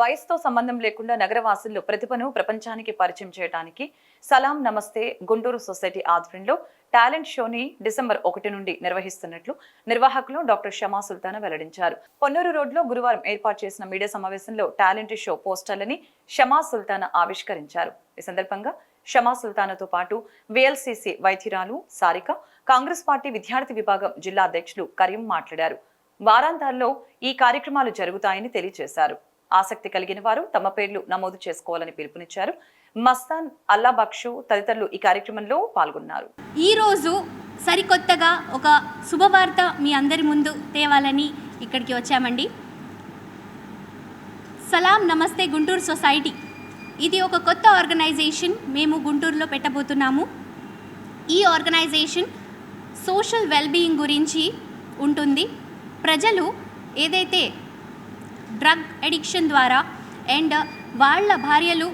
వయసుతో సంబంధం లేకుండా నగరవాసుల్లో ప్రతిభను ప్రపంచానికి పరిచయం చేయడానికి సలాం నమస్తే గుంటూరు సొసైటీ ఆధ్వర్యంలో టాలెంట్ షోని డిసెంబర్ ఒకటి నుండి నిర్వహిస్తున్నట్లు నిర్వాహకులు డాక్టర్ షమా సుల్తానా వెల్లడించారు. పొన్నూరు రోడ్లో గురువారం ఏర్పాటు చేసిన మీడియా సమావేశంలో టాలెంట్ షో పోస్టర్లని షమా సుల్తానా ఆవిష్కరించారు. ఈ సందర్భంగా షమా సుల్తానాతో పాటు విఎల్సిసి వైద్యురాలు సారిక కాంగ్రెస్ పార్టీ విద్యార్థి విభాగం జిల్లా అధ్యక్షులు కరీం మాట్లాడారు. వారాంతాల్లో ఈ కార్యక్రమాలు జరుగుతాయని తెలియజేశారు. ఆసక్తి కలిగిన వారు తమ పేర్లు నమోదు చేసుకోవాలని పిలుపునిచ్చారు. మస్తాన్ అల్లా బక్షు తదితరులు ఈ కార్యక్రమంలో పాల్గొన్నారు. ఈ రోజు సరికొత్తగా ఒక శుభవార్త మీ అందరి ముందు తేవాలని ఇక్కడికి వచ్చామండి. సలాం నమస్తే గుంటూరు సొసైటీ. ఇది ఒక కొత్త ఆర్గనైజేషన్ మేము గుంటూరులో పెట్టబోతున్నాము. ఈ ఆర్గనైజేషన్ సోషల్ వెల్బీయింగ్ గురించి ఉంటుంది. ప్రజలు ఏదైతే డ్రగ్ అడిక్షన్ ద్వారా అండ్ వాళ్ళ భార్యలు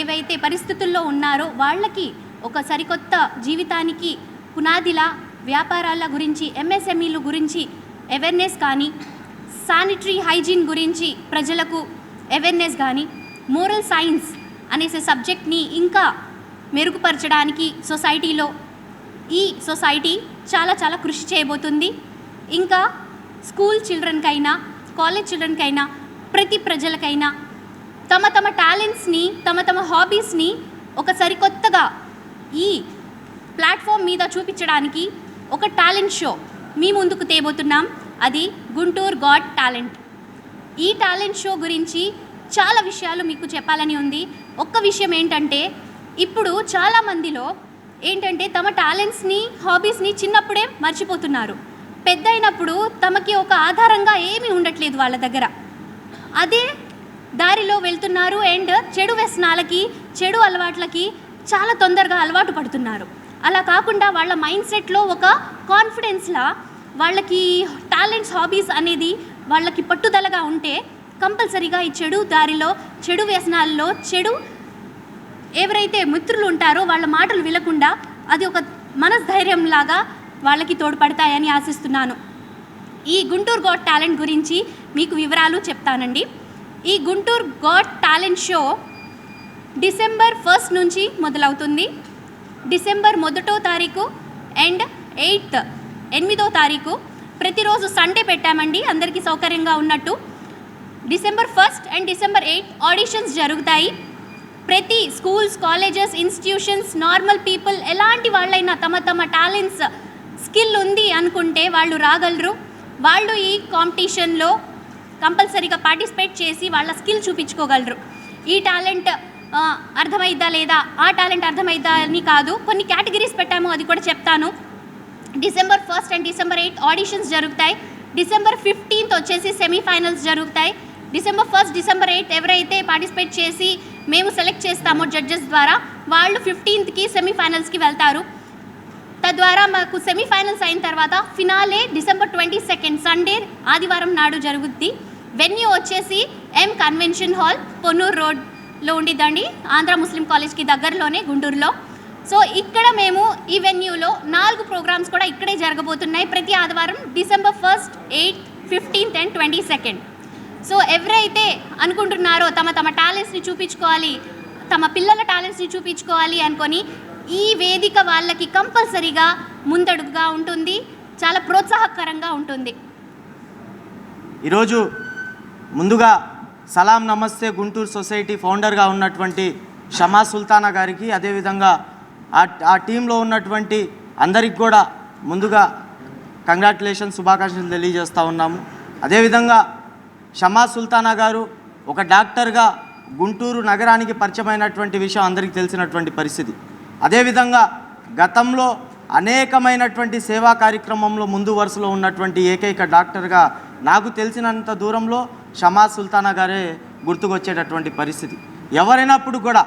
ఏవైతే పరిస్థితుల్లో ఉన్నారో వాళ్ళకి ఒక సరికొత్త జీవితానికి పునాదిలా వ్యాపారాల గురించి ఎంఎస్ఎంఈల గురించి అవేర్నెస్ కానీ శానిటరీ హైజీన్ గురించి ప్రజలకు అవేర్నెస్ కానీ మోరల్ సైన్స్ అనేసే సబ్జెక్ట్ని ఇంకా మెరుగుపరచడానికి సొసైటీలో ఈ సొసైటీ చాలా చాలా కృషి చేయబోతుంది. ఇంకా స్కూల్ చిల్డ్రన్కైనా కాలేజ్ చిల్డ్రన్కైనా ప్రతి ప్రజలకైనా తమ తమ టాలెంట్స్ని తమ తమ హాబీస్ని ఒక సరికొత్తగా ఈ ప్లాట్ఫామ్ మీద చూపించడానికి ఒక టాలెంట్ షో మీ ముందుకు తేబోతున్నాం. అది గుంటూరు గాడ్ టాలెంట్ ఈ టాలెంట్ షో గురించి చాలా విషయాలు మీకు చెప్పాలని ఉంది. ఒక్క విషయం ఏంటంటే ఇప్పుడు చాలామందిలో ఏంటంటే తమ టాలెంట్స్ని హాబీస్ని చిన్నప్పుడే మర్చిపోతున్నారు. పెద్ద అయినప్పుడు తమకి ఒక ఆధారంగా ఏమీ ఉండట్లేదు వాళ్ళ దగ్గర. అదే దారిలో వెళ్తున్నారు అండ్ చెడు వ్యసనాలకి చెడు అలవాట్లకి చాలా తొందరగా అలవాటు పడుతున్నారు. అలా కాకుండా వాళ్ళ మైండ్ సెట్లో ఒక కాన్ఫిడెన్స్లా వాళ్ళకి టాలెంట్స్ హాబీస్ అనేది వాళ్ళకి పట్టుదలగా ఉంటే కంపల్సరీగా ఈ చెడు దారిలో చెడు వ్యసనాల్లో చెడు ఎవరైతే మిత్రులు ఉంటారో వాళ్ళ మాటలు వినకుండా అది ఒక మనస్థైర్యం లాగా వాళ్ళకి తోడ్పడతాయని ఆశిస్తున్నాను. ఈ గుంటూరు గాడ్ టాలెంట్ గురించి మీకు వివరాలు చెప్తానండి. ఈ Guntur got talent show December first నుంచి మొదలవుతుంది. డిసెంబర్ మొదటో తారీఖు అండ్ ఎయిత్ ఎనిమిదో తారీఖు. ప్రతిరోజు సండే పెట్టామండి అందరికీ సౌకర్యంగా ఉన్నట్టు. December first and December eighth auditions జరుగుతాయి. ప్రతి schools colleges institutions normal people ఎలాంటి వాళ్ళైనా తమ తమ టాలెంట్స్ స్కిల్ ఉంది అనుకుంటే వాళ్ళు రాగలరు. వాళ్ళు ఈ కాంపిటీషన్లో కంపల్సరీగా పార్టిసిపేట్ చేసి వాళ్ళ స్కిల్ చూపించుకోగలరు. ఈ టాలెంట్ అర్థమైద్దా లేదా? ఆ టాలెంట్ అర్థమైద్దా అని కాదు. కొన్ని కేటగిరీస్ పెట్టాము అది కూడా చెప్తాను. December first and December eighth auditions జరుగుతాయి. డిసెంబర్ ఫిఫ్టీన్త్ వచ్చేసి సెమీఫైనల్స్ జరుగుతాయి. డిసెంబర్ ఫస్ట్ డిసెంబర్ ఎయిత్ ఎవరైతే పార్టిసిపేట్ చేసి మేము సెలెక్ట్ చేస్తామో జడ్జెస్ ద్వారా వాళ్ళు ఫిఫ్టీన్త్కి సెమీఫైనల్స్కి వెళ్తారు. తద్వారా మాకు సెమీఫైనల్స్ అయిన తర్వాత finale December twenty second Sunday ఆదివారం నాడు జరుగుద్ది. వెన్యూ వచ్చేసి ఎం కన్వెన్షన్ హాల్ పొన్నూరు రోడ్లో ఉండిద్దండి. ఆంధ్ర ముస్లిం కాలేజ్కి దగ్గరలోనే గుంటూరులో. సో ఇక్కడ మేము ఈ వెన్యూలో నాలుగు ప్రోగ్రామ్స్ కూడా ఇక్కడే జరగబోతున్నాయి. ప్రతి ఆదివారం December first eighth fifteenth and twenty second so ఎవరైతే అనుకుంటున్నారో తమ తమ టాలెంట్స్ని చూపించుకోవాలి తమ పిల్లల టాలెంట్స్ని చూపించుకోవాలి అనుకొని ఈ వేదిక వాళ్ళకి కంపల్సరీగా ముందడుగుగా ఉంటుంది చాలా ప్రోత్సాహకరంగా ఉంటుంది. ఈరోజు ముందుగా సలాం నమస్తే గుంటూరు సొసైటీ ఫౌండర్గా ఉన్నటువంటి షమా సుల్తానా గారికి అదేవిధంగా ఆ ఆ టీంలో ఉన్నటువంటి అందరికి కూడా ముందుగా కంగ్రాచులేషన్ శుభాకాంక్షలు తెలియజేస్తూ ఉన్నాము. అదేవిధంగా షమా సుల్తానా గారు ఒక డాక్టర్గా గుంటూరు నగరానికి పరిచయమైనటువంటి విషయం అందరికీ తెలిసినటువంటి పరిస్థితి. అదేవిధంగా గతంలో అనేకమైనటువంటి సేవా కార్యక్రమంలో ముందు వరుసలో ఉన్నటువంటి ఏకైక డాక్టర్గా నాకు తెలిసినంత దూరంలో షమా సుల్తానా గారే గుర్తుకొచ్చేటటువంటి పరిస్థితి. ఎవరైనప్పుడు కూడా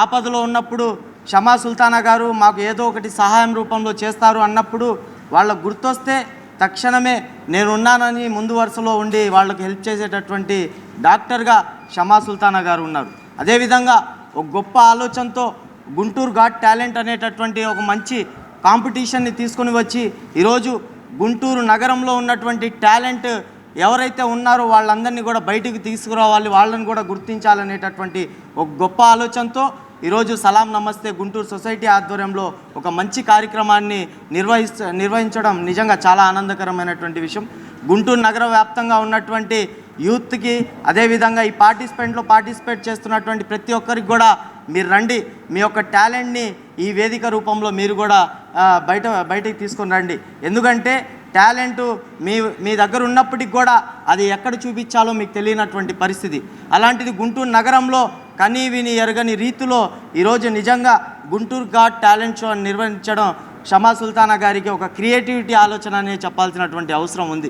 ఆపదలో ఉన్నప్పుడు షమా సుల్తానా గారు మాకు ఏదో ఒకటి సహాయం రూపంలో చేస్తారు అన్నప్పుడు వాళ్ళకు గుర్తొస్తే తక్షణమే నేనున్నానని ముందు వరుసలో ఉండి వాళ్ళకి హెల్ప్ చేసేటటువంటి డాక్టర్గా షమా సుల్తానా గారు ఉన్నారు. అదేవిధంగా ఒక గొప్ప ఆలోచనతో గుంటూరు ఘాట్ టాలెంట్ అనేటటువంటి ఒక మంచి కాంపిటీషన్ని తీసుకొని వచ్చి ఈరోజు గుంటూరు నగరంలో ఉన్నటువంటి టాలెంట్ ఎవరైతే ఉన్నారో వాళ్ళందరినీ కూడా బయటికి తీసుకురావాలి వాళ్ళని కూడా గుర్తించాలనేటటువంటి ఒక గొప్ప ఆలోచనతో ఈరోజు సలాం నమస్తే గుంటూరు సొసైటీ ఆధ్వర్యంలో ఒక మంచి కార్యక్రమాన్ని నిర్వహిస్త నిర్వహించడం నిజంగా చాలా ఆనందకరమైనటువంటి విషయం. గుంటూరు నగర వ్యాప్తంగా ఉన్నటువంటి యూత్కి అదేవిధంగా ఈ పార్టిసిపెంట్లో పార్టిసిపేట్ చేస్తున్నటువంటి ప్రతి ఒక్కరికి కూడా మీరు రండి మీ యొక్క టాలెంట్ని ఈ వేదిక రూపంలో మీరు కూడా బయట బయటికి తీసుకొని రండి. ఎందుకంటే టాలెంట్ మీ మీ దగ్గర ఉన్నప్పటికి కూడా అది ఎక్కడ చూపించాలో మీకు తెలియనటువంటి పరిస్థితి. అలాంటిది గుంటూరు నగరంలో కనీ విని ఎరగని రీతిలో ఈరోజు నిజంగా గుంటూరు ఘాట్ టాలెంట్ షో నిర్వహించడం షమా సుల్తానా గారికి ఒక క్రియేటివిటీ ఆలోచన అనే చెప్పాల్సినటువంటి అవసరం ఉంది.